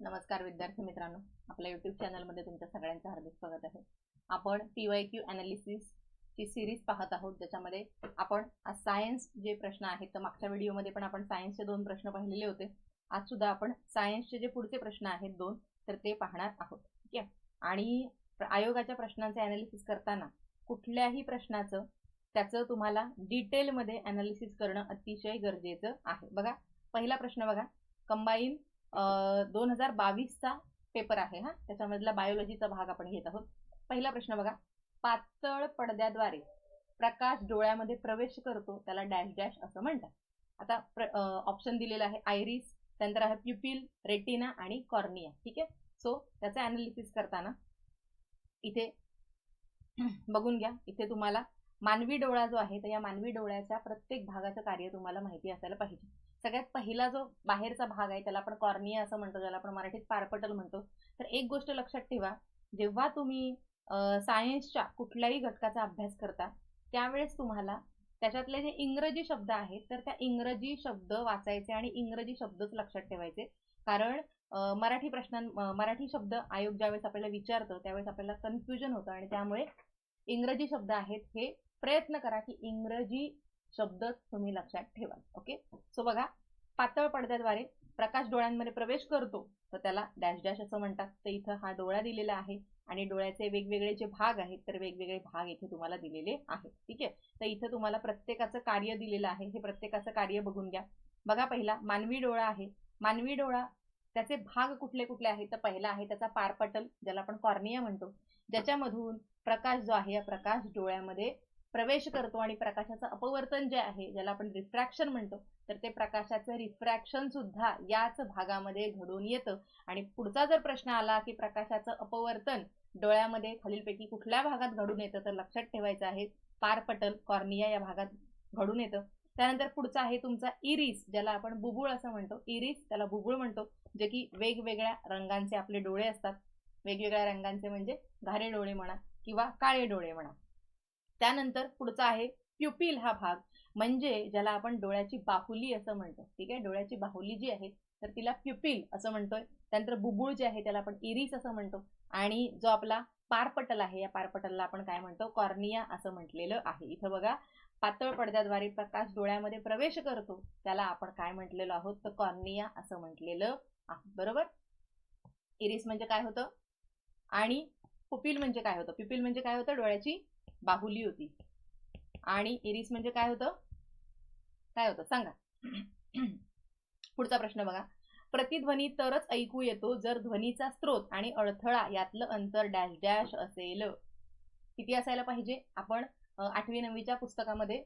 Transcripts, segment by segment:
नमस्कार विद्यार्थी मित्रांनो. आपल्या युट्यूब चॅनलमध्ये तुमच्या सगळ्यांचं हार्दिक स्वागत आहे. आपण पी वाय क्यू अनालिसिस ची सिरीज पाहत आहोत. ज्याच्यामध्ये आपण आज सायन्स जे प्रश्न आहेत तर मागच्या व्हिडिओमध्ये पण आपण सायन्सचे दोन प्रश्न पाहिलेले होते. आज सुद्धा आपण सायन्सचे जे पुढचे प्रश्न आहेत दोन तर ते पाहणार आहोत. ठीक आहे? आणि आयोगाच्या प्रश्नांचे अनालिसिस करताना कुठल्याही प्रश्नाचं त्याचं तुम्हाला डिटेलमध्ये अनालिसिस करणं अतिशय गरजेचं आहे. बघा पहिला प्रश्न बघा. कंबाईन दोन हजार बावीसचा पेपर आहे हा. त्याच्यामधला बायोलॉजीचा भाग आपण घेत आहोत. पहिला प्रश्न बघा. पातळ पडद्याद्वारे प्रकाश डोळ्यामध्ये प्रवेश करतो त्याला डॅश डॅश असं म्हणतात. आता ऑप्शन दिलेला आहे आयरिस त्यानंतर आहे प्युपिल रेटिना आणि कॉर्निया ठीक आहे? सो त्याचं अनालिसिस करताना इथे बघून घ्या. इथे तुम्हाला मानवी डोळा जो आहे तर या मानवी डोळ्याच्या प्रत्येक भागाचं कार्य तुम्हाला माहिती असायला पाहिजे. सगळ्यात पहिला जो बाहेरचा भाग आहे त्याला आपण कॉर्निया असं म्हणतो ज्याला आपण मराठीत पारपटल म्हणतो. तर एक गोष्ट लक्षात ठेवा जेव्हा तुम्ही सायन्सच्या कुठल्याही घटकाचा अभ्यास करता त्यावेळेस तुम्हाला त्याच्यातले जे इंग्रजी शब्द आहेत तर त्या इंग्रजी शब्द वाचायचे आणि इंग्रजी शब्दच लक्षात ठेवायचे. कारण मराठी प्रश्नां मराठी शब्द आयोग ज्यावेळेस आपल्याला विचारतं त्यावेळेस आपल्याला कन्फ्युजन होतं आणि त्यामुळे इंग्रजी शब्द आहेत हे प्रयत्न करा की इंग्रजी शब्दच तुम्ही लक्षात ठेवा ओके सो बघा पातळ पडद्याद्वारे प्रकाश डोळ्यांमध्ये प्रवेश करतो तर त्याला डॅश डॅश असं म्हणतात. तर इथं हा डोळा दिलेला आहे आणि डोळ्याचे वेगवेगळे जे भाग आहेत तर वेगवेगळे भाग इथे तुम्हाला दिलेले आहेत ठीक आहे? तर इथं तुम्हाला प्रत्येकाचं कार्य दिलेलं आहे. हे प्रत्येकाचं कार्य बघून घ्या. बघा पहिला मानवी डोळा आहे. मानवी डोळा त्याचे भाग कुठले कुठले आहेत? तर पहिला आहे त्याचा पारपटल ज्याला आपण कॉर्निया म्हणतो. ज्याच्यामधून प्रकाश जो आहे या प्रकाश डोळ्यामध्ये प्रवेश करतो आणि प्रकाशाचं अपवर्तन जे आहे ज्याला आपण रिफ्रॅक्शन म्हणतो तर ते प्रकाशाचं रिफ्रॅक्शन सुद्धा याच भागामध्ये घडून येतं. आणि पुढचा जर प्रश्न आला की प्रकाशाचं अपवर्तन डोळ्यामध्ये खालीलपैकी कुठल्या भागात घडून येतं तर लक्षात ठेवायचं आहे पारपटल कॉर्निया या भागात घडून येतं. त्यानंतर पुढचा आहे तुमचा इरिस ज्याला आपण बुबुळ असं म्हणतो. इरिस त्याला बुबुळ म्हणतो जे की वेगवेगळ्या रंगांचे आपले डोळे असतात. वेगवेगळ्या रंगांचे म्हणजे घारे डोळे म्हणा किंवा काळे डोळे म्हणा. त्यानंतर पुढचा आहे प्युपिल हा भाग. म्हणजे ज्याला आपण डोळ्याची बाहुली असं म्हणतो. ठीक आहे? डोळ्याची बाहुली जी आहे तर तिला प्युपिल असं म्हणतोय. त्यानंतर बुबुळ जे आहे त्याला आपण इरिस असं म्हणतो. आणि जो आपला पारपटल आहे या पारपटलला आपण काय म्हणतो? कॉर्निया असं म्हटलेलं आहे. इथं बघा पातळ पडद्याद्वारे प्रकाश डोळ्यामध्ये प्रवेश करतो. त्याला आपण काय म्हटलेलो आहोत? तर कॉर्निया असं म्हटलेलं आहे. बरोबर? इरिस म्हणजे काय होतं? आणि पुपिल म्हणजे काय होतं? पिपिल म्हणजे काय होतं? डोळ्याची बाहुली होती. आणि इरिस म्हणजे काय होतं? काय होतं? सांगा. पुढचा प्रश्न बघा. प्रतिध्वनी तरच ऐकू येतो जर ध्वनीचा स्रोत आणि अडथळा यातलं अंतर डॅश डॅश असेल. किती असायला पाहिजे? आपण आठवी नववीच्या पुस्तकामध्ये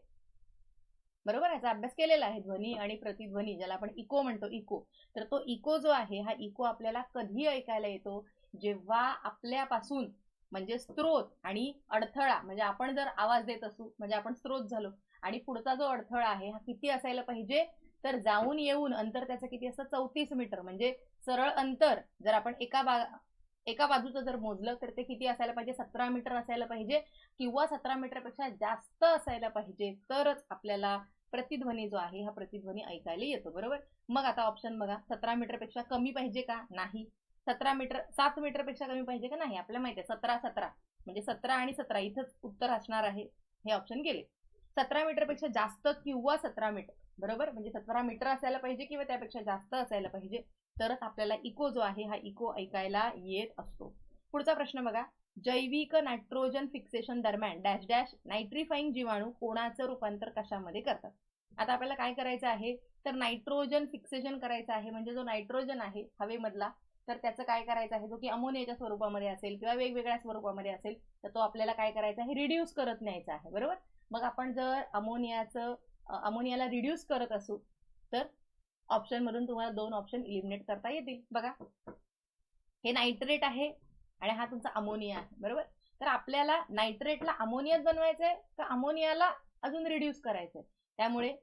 बरोबर याचा अभ्यास केलेला आहे. ध्वनी आणि प्रतिध्वनी ज्याला आपण इको म्हणतो इको. तर तो इको जो आहे हा इको आपल्याला कधी ऐकायला येतो. जेव्हा आपल्यापासून म्हणजे स्त्रोत आणि अडथळा म्हणजे आपण जर आवाज देत असू म्हणजे आपण स्त्रोत झालो आणि पुढचा जो अडथळा आहे हा किती असायला पाहिजे? तर जाऊन येऊन अंतर त्याचं किती असतं? चौतीस मीटर म्हणजे सरळ अंतर जर आपण एका बा एका बाजूचं जर मोजलं तर ते किती असायला पाहिजे? सतरा मीटर असायला पाहिजे किंवा सतरा मीटरपेक्षा जास्त असायला पाहिजे? तरच आपल्याला प्रतिध्वनी जो आहे हा प्रतिध्वनी ऐकायला येतो बरोबर? मग आता ऑप्शन बघा सतरा मीटरपेक्षा कमी पाहिजे का? नाही. सतरा मीटर सात मीटरपेक्षा कमी पाहिजे का नाही? आपल्याला माहिती आहे सतरा सतरा. म्हणजे सतरा आणि सतरा इथंच उत्तर असणार आहे हे ऑप्शन गेले. सतरा मीटरपेक्षा जास्त किंवा सतरा मीटर बरोबर? म्हणजे सतरा मीटर असायला पाहिजे किंवा त्यापेक्षा जास्त असायला पाहिजे तरच आपल्याला इको जो आहे हा इको ऐकायला येत असतो. पुढचा प्रश्न बघा. जैविक नायट्रोजन फिक्सेशन दरम्यान डॅश डॅश नायट्रिफाईंग जीवाणू कोणाचं रूपांतर कशामध्ये करतात? आता आपल्याला काय करायचं आहे? तर नायट्रोजन फिक्सेशन करायचं आहे. म्हणजे जो नायट्रोजन आहे हवेमधला तर त्याचं काय करायचं आहे? जो की अमोनियाच्या स्वरूपामध्ये असेल किंवा वेगवेगळ्या स्वरूपामध्ये असेल तर तो आपल्याला काय करायचा आहे? रिड्यूस करत न्यायचा आहे बरोबर? मग आपण जर अमोनियाचं अमोनियाला रिड्यूस करत असू तर ऑप्शन मधून तुम्हाला दोन ऑप्शन इलिमिनेट करता येतील. बघा. हे नायट्रेट आहे आणि हा तुमचा अमोनिया आहे बरोबर? तर आपल्याला नायट्रेटला अमोनियात बनवायचं आहे तर अमोनियाला अजून रिड्यूस करायचं आहे त्यामुळे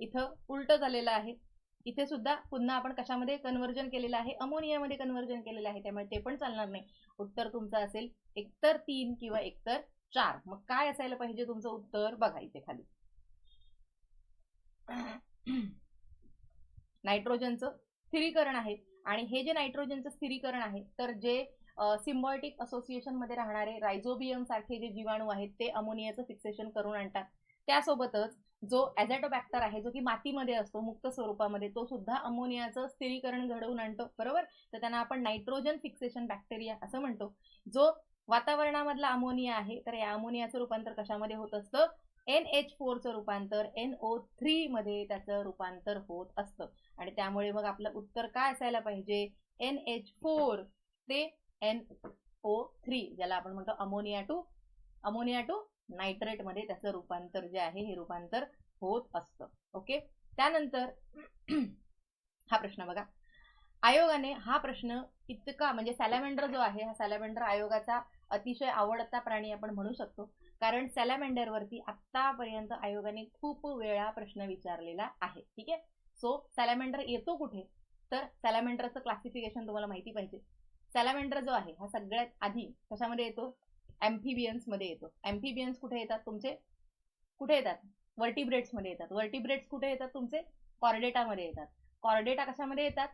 इथं उलट झालेलं आहे. इथे सुद्धा पुन्हा आपण कशामध्ये कन्व्हर्जन केलेलं आहे? अमोनियामध्ये कन्वर्जन केलेलं आहे. त्यामुळे ते पण चालणार नाही. उत्तर तुमचं असेल एकतर तीन किंवा एकतर चार. मग काय असायला पाहिजे तुमचं उत्तर? बघा इथे खाली. नायट्रोजनचं स्थिरीकरण आहे. आणि हे जे नायट्रोजनचं स्थिरीकरण आहे तर जे सिम्बॉयटिक असोसिएशनमध्ये राहणारे रायझोबियम सारखे जे जीवाणू आहेत ते अमोनियाचं फिक्सेशन करून आणतात. त्यासोबतच जो ॲझॅटोबॅक्टर आहे जो की मातीमध्ये असतो मुक्त स्वरूपामध्ये तो सुद्धा अमोनियाचं स्थिरीकरण घडवून आणतो बरोबर? तर त्यांना आपण नायट्रोजन फिक्सेशन बॅक्टेरिया असं म्हणतो. जो वातावरणामधला अमोनिया आहे तर या अमोनियाचं रूपांतर कशामध्ये होत असतं? एन एच फोरचं रूपांतर एन ओ थ्री मध्ये त्याचं रूपांतर होत असतं. आणि त्यामुळे मग आपलं उत्तर काय असायला पाहिजे? एन एच फोर ते एन ओ थ्री ज्याला आपण म्हणतो अमोनिया टू अमोनिया टू नायट्रेटमध्ये त्याचं रूपांतर जे आहे हे रूपांतर होत असतं. ओके? त्यानंतर हा प्रश्न बघा. आयोगाने हा प्रश्न इतका म्हणजे सॅलॅमेंडर जो आहे हा सॅलॅमेंडर आयोगाचा अतिशय आवडता प्राणी आपण म्हणू शकतो. कारण सॅलॅमेंडरवरती आत्तापर्यंत आयोगाने खूप वेळा प्रश्न विचारलेला आहे. ठीक आहे? सो सॅलॅमेंडर येतो कुठे? तर सॅलॅमेंडरचं क्लासिफिकेशन तुम्हाला माहिती पाहिजे. सॅलॅमेंडर जो आहे हा सगळ्यात आधी कशामध्ये येतो? मध्ये येतो. एम्फिबियन्स कुठे येतात तुमचे? कुठे येतात? वर्टिब्रेट्समध्ये येतात. वर्टिब्रेट्स कुठे येतात तुमचे? कॉर्डेटामध्ये येतात. कॉर्डेटा कशामध्ये येतात?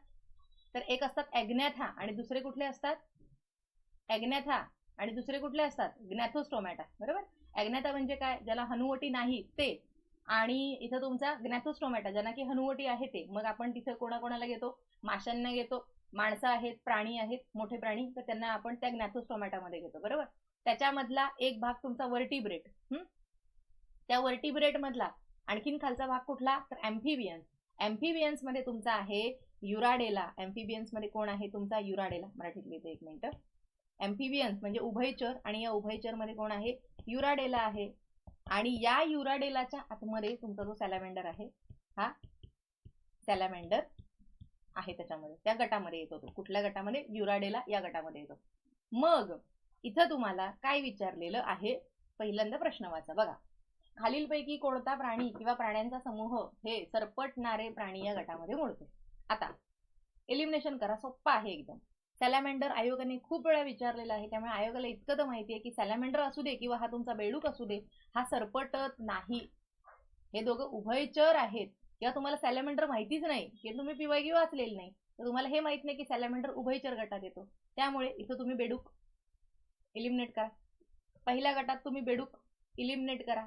तर एक असतात ॲग्नॅथा आणि दुसरे कुठले असतात? ॲग्नॅथा आणि दुसरे कुठले असतात? ग्नॅथोस्टोमॅटा बरोबर? ॲग्नॅथा म्हणजे काय? ज्याला हनुवटी नाही ते. आणि इथं तुमचा ग्नॅथोस्टोमॅटा ज्यांना की हनुवटी आहे ते. मग आपण तिथं कोणाकोणाला घेतो? माशांना घेतो. माणसं आहेत प्राणी आहेत मोठे प्राणी. तर त्यांना आपण त्या ग्नॅथोस्टोमॅटामध्ये घेतो. बरोबर? त्याच्यामधला एक भाग तुमचा वर्टिब्रेट त्या वर्टिब्रेट मधला आणखीन खालचा भाग कुठला? तर अँफिबियन्स अँफिबियन्समध्ये तुमचा आहे युराडेला. अँफिबियन्समध्ये कोण आहे? तुमचा युराडेला. मराठीत लिहिते एक मिनिट. अँफिबियन्स म्हणजे उभयचर आणि या उभयचरमध्ये कोण आहे? युराडेला आहे. आणि या युराडेलाच्या आतमध्ये तुमचा जो सॅलामेंडर आहे हा सॅलामेंडर आहे त्याच्यामध्ये. त्या गटामध्ये येतो तो. कुठल्या गटामध्ये? युराडेला या गटामध्ये येतो. मग इथं तुम्हाला काय विचारलेलं आहे? पहिल्यांदा प्रश्न वाचा. बघा. खालीलपैकी कोणता प्राणी किंवा प्राण्यांचा समूह हे सरपटणारे प्राणी या गटामध्ये मोडतो? आता एलिमिनेशन करा. सोप्पा आहे एकदम. सॅलॅमेंडर आयोगाने खूप वेळा विचारलेला आहे. त्यामुळे आयोगाला इतकं तर माहिती आहे की सॅलॅमेंडर असू दे किंवा हा तुमचा बेडूक असू दे हा सरपटत नाही. हे दोघं उभयचर आहेत. किंवा तुम्हाला सॅलॅमेंडर माहितीच नाही. की तुम्ही पिवायगी वाचलेलं नाही. तर तुम्हाला हे माहीत नाही की सॅलॅमेंडर उभयचर गटात येतो. त्यामुळे इथं तुम्ही बेडूक इलिमिनेट करा. पहिल्या गटात तुम्ही बेडूक इलिमिनेट करा.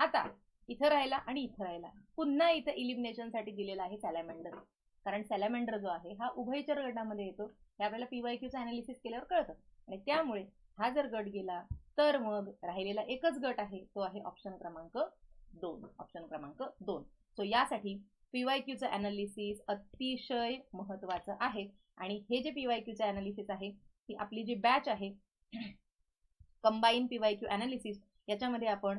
आता इथं राहिला आणि इथं राहिला. पुन्हा इथं इलिमिनेशनसाठी दिलेला आहे सॅलॅमेंडर कारण सॅलॅमेंडर जो आहे हा उभयचर गटामध्ये येतो. हे आपल्याला पीवायक्यूचं अनालिसिस केल्यावर कळतं. आणि त्यामुळे हा जर गट गेला तर मग राहिलेला एकच गट आहे तो आहे ऑप्शन क्रमांक दोन. ऑप्शन क्रमांक दोन. सो यासाठी पीवायक्यूचं अनालिसिस अतिशय महत्वाचं आहे. आणि हे जे पीवाय क्यूचं अनालिसिस आहे ही आपली जी बॅच आहे कंबाईन पीवायक्यू अनालिसिस याच्यामध्ये आपण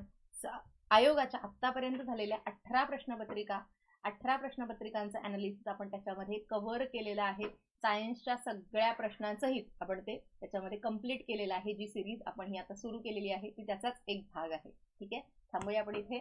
आयोगाच्या आत्तापर्यंत झालेल्या अठरा प्रश्नपत्रिका अठरा प्रश्नपत्रिकांचं अनालिसिस आपण त्याच्यामध्ये कव्हर केलेलं आहे. सायन्सच्या सगळ्या प्रश्नांसहित आपण ते त्याच्यामध्ये कंप्लीट केलेलं आहे. जी सिरीज आपण ही आता सुरू केलेली आहे ती त्याचाच एक भाग आहे. ठीक आहे? थांबूया आपण इथे.